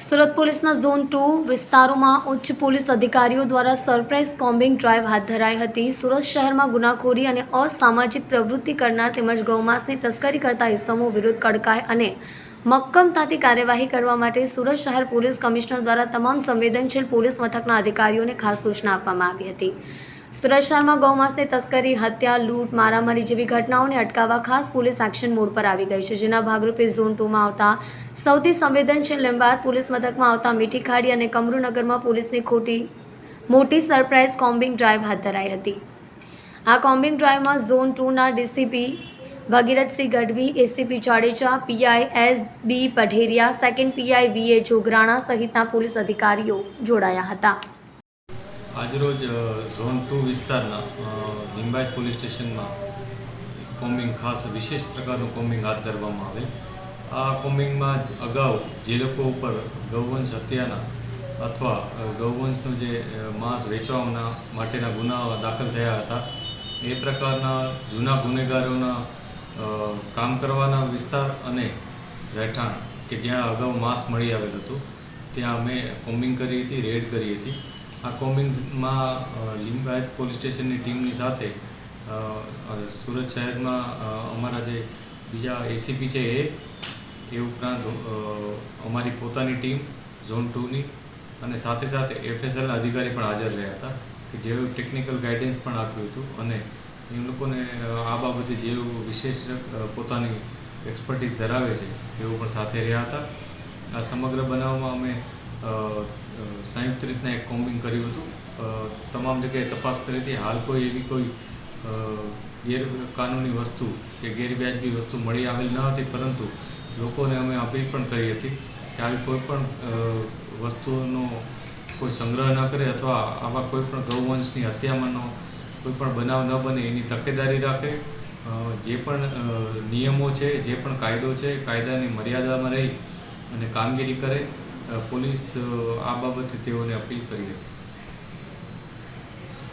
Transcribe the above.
સુરત પોલીસના zone two વિસ્તારોમાં ઉચ્ચ પોલીસ અધિકારીઓ દ્વારા સરપ્રાઇઝ કોમ્બિંગ ડ્રાઈવ હાથ ધરાઈ હતી. સુરત શહેરમાં ગુનાખોરી અને અસામાજિક પ્રવૃત્તિ કરનાર તેમજ ગૌમાંસની તસ્કરી કરતા ઇસમો વિરુદ્ધ કડકાઈ અને મક્કમતાથી કાર્યવાહી કરવા માટે સુરત શહેર પોલીસ કમિશનર દ્વારા તમામ સંવેદનશીલ પોલીસ મથકના અધિકારીઓને ખાસ સૂચના આપવામાં આવી હતી. સુરત શહેરમાં ગૌમાંસની તસ્કરી, હત્યા, લૂંટ, મારામારી જેવી ઘટનાઓને અટકાવવા ખાસ પોલીસ એક્શન મોડ પર આવી ગઈ છે, જેના ભાગરૂપે ઝોન ટુમાં આવતા સૌથી સંવેદનશીલ લીંબાયત પોલીસ મથકમાં આવતા મીઠી ખાડી અને કમરુનગરમાં પોલીસની ખોટી, મોટી સરપ્રાઇઝ કોમ્બિંગ ડ્રાઈવ હાથ ધરાઈ હતી. આ કોમ્બિંગ ડ્રાઈવમાં zone ટુના DCP Bhagirathsinh Gadhvi ACP Jadeja, PI S B Padheriya, second PI V A Jograna સહિતના પોલીસ અધિકારીઓ જોડાયા હતા. આજરોજ ઝોન ટુ વિસ્તારના લિંબાયત પોલીસ સ્ટેશનમાં કોમ્બિંગ ખાસ વિશેષ પ્રકારનું કોમ્બિંગ હાથ ધરવામાં આવેલ. આ કોમ્બિંગમાં અગાઉ જે લોકો ઉપર ગૌવંશ હત્યાના અથવા ગૌવંશનું જે માંસ વેચવાના માટેના ગુનાઓ દાખલ થયા હતા, એ પ્રકારના જૂના ગુનેગારોના કામ કરવાના વિસ્તાર અને રહેઠાણ કે જ્યાં અગાઉ માંસ મળી આવેલ હતું, ત્યાં અમે કોમ્બિંગ કરી હતી, રેડ કરી હતી. આ કોમ્બિંગમાં લિંબાયત પોલીસ સ્ટેશનની ટીમની સાથે સુરત શહેરમાં અમારા જે બીજા એસીપી છે એ એ ઉપરાંત અમારી પોતાની ટીમ, ઝોન ટુની અને સાથે સાથે એફએસએલ અધિકારી પણ હાજર રહ્યા હતા કે જેઓ ટેકનિકલ ગાઈડન્સ પણ આપ્યું હતું અને એ લોકોને આ બાબતે જેઓ વિશેષ પોતાની એક્સપર્ટીઝ ધરાવે છે તેઓ પણ સાથે રહ્યા હતા. આ સમગ્ર બનાવમાં અમે સંયુક્ત રીતના એક કોમ્બિંગ કર્યું હતું. તમામ જગ્યાએ તપાસ કરી હતી. હાલ કોઈ એવી કોઈ ગેરકાનૂની વસ્તુ કે ગેરવ્યાજબી વસ્તુ મળી આવેલ ન હતી, પરંતુ લોકોને અમે અપીલ પણ કરી હતી કે આવી કોઈ પણ વસ્તુઓનો કોઈ સંગ્રહ ન કરે અથવા આવા કોઈ પણ ગૌવંશની હત્યામાંનો કોઈ પણ બનાવ ન બને એની તકેદારી રાખે. જે પણ નિયમો છે, જે પણ કાયદો છે, કાયદાની મર્યાદામાં રહી અને કામગીરી કરે પોલીસ આ બાબતે તેઓને અપીલ કરી હતી.